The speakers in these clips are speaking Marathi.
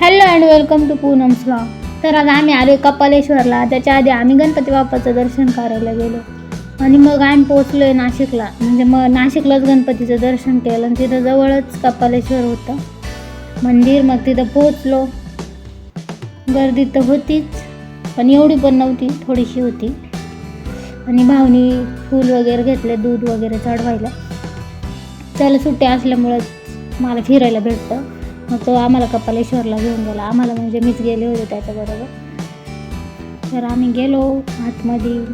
Hello and welcome to Poonam slog तर आज आम्ही आलो कपालेश्वरला. त्याच्या आधी आम्ही गणपती बाप्पाचं दर्शन करायला गेलो. आणि मग आम्ही पोचलो आहे नाशिकला. म्हणजे मग नाशिकलाच गणपतीचं दर्शन केलं आणि तिथं जवळच कपालेश्वर होतं. मंदिर मग तिथं पोचलो गर्दी तर होतीच पण एवढी पण नव्हती थोडीशी होती. आणि भावनी फूल वगैरे घेतले दूध वगैरे चढवायला. त्याला सुट्टी असल्यामुळं मला फिरायला भेटतं. मग तो आम्हाला कपालेश्वरला घेऊन गेला. आम्हाला म्हणजे मीच गेले होते त्याच्याबरोबर. तर आम्ही गेलो आतमध्ये.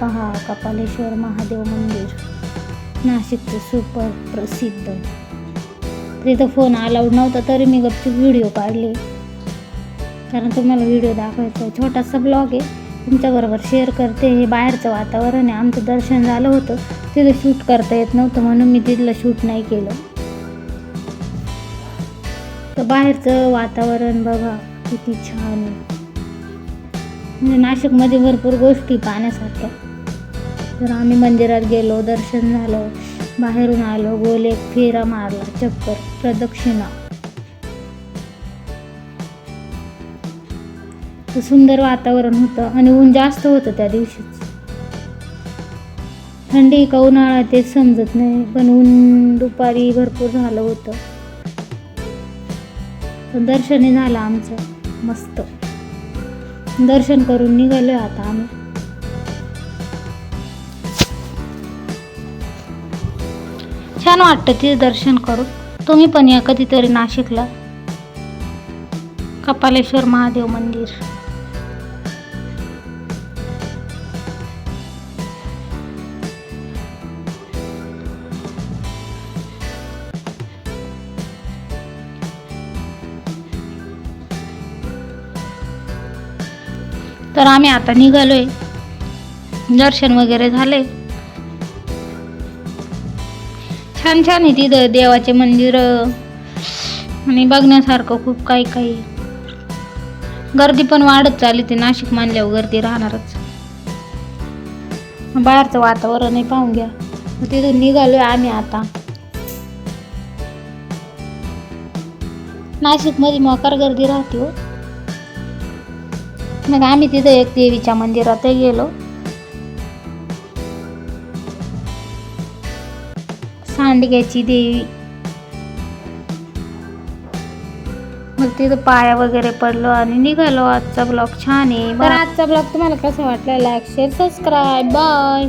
पहा कपालेश्वर महादेव मंदिर. नाशिकचं सुपर प्रसिद्ध तिथं फोन अलाउड नव्हता तरी मी गपचूप व्हिडिओ काढले. कारण तुम्हाला व्हिडिओ दाखवायचा आहे. छोटासा ब्लॉग आहे. तुमच्याबरोबर शेअर करते. हे बाहेरचं वातावरण आहे. आमचं दर्शन झालं होतं. तिथं शूट करता येत नव्हतं म्हणून मी तिथलं शूट नाही केलं. तर बाहेरचं वातावरण बघा किती छान म्हणजे नाशिकमध्ये भरपूर गोष्टी पाहण्यासारख्या. तर आम्ही मंदिरात गेलो दर्शन झालं बाहेरून आलो गोले फेरा मारला चक्कर प्रदक्षिणा. तर सुंदर वातावरण होतं आणि ऊन जास्त होतं त्या दिवशीच. थंडी का उन्हाळा तेच समजत नाही पण ऊन दुपारी भरपूर झालं होतं. दर्शनही झालं आमचं मस्त. दर्शन करून निघालोय आता आम्ही. छान वाटतं तिथे दर्शन करून. तुम्ही पण या कधीतरी नाशिकला. कपालेश्वर महादेव मंदिर. तर आम्ही आता निघालोय. दर्शन वगैरे झाले छान छान आहे तिथं देवाचे मंदिर. आणि बघण्यासारखं खूप काही काही. गर्दी पण वाढत चालली ते नाशिक मानल्यावर गर्दी राहणारच. बाहेरचं वातावरणही पाहून घ्या. मग तिथून निघालोय आम्ही आता. नाशिकमध्ये मोकार गर्दी राहते हो. मग आम्ही तिथं एक देवीच्या मंदिरातही गेलो. सांडग्याची देवी. मग तिथं पाया वगैरे पडलो आणि निघालो आजचा ब्लॉग. छान आहे. तर आजचा ब्लॉग तुम्हाला कसा वाटला? Like share subscribe. बाय.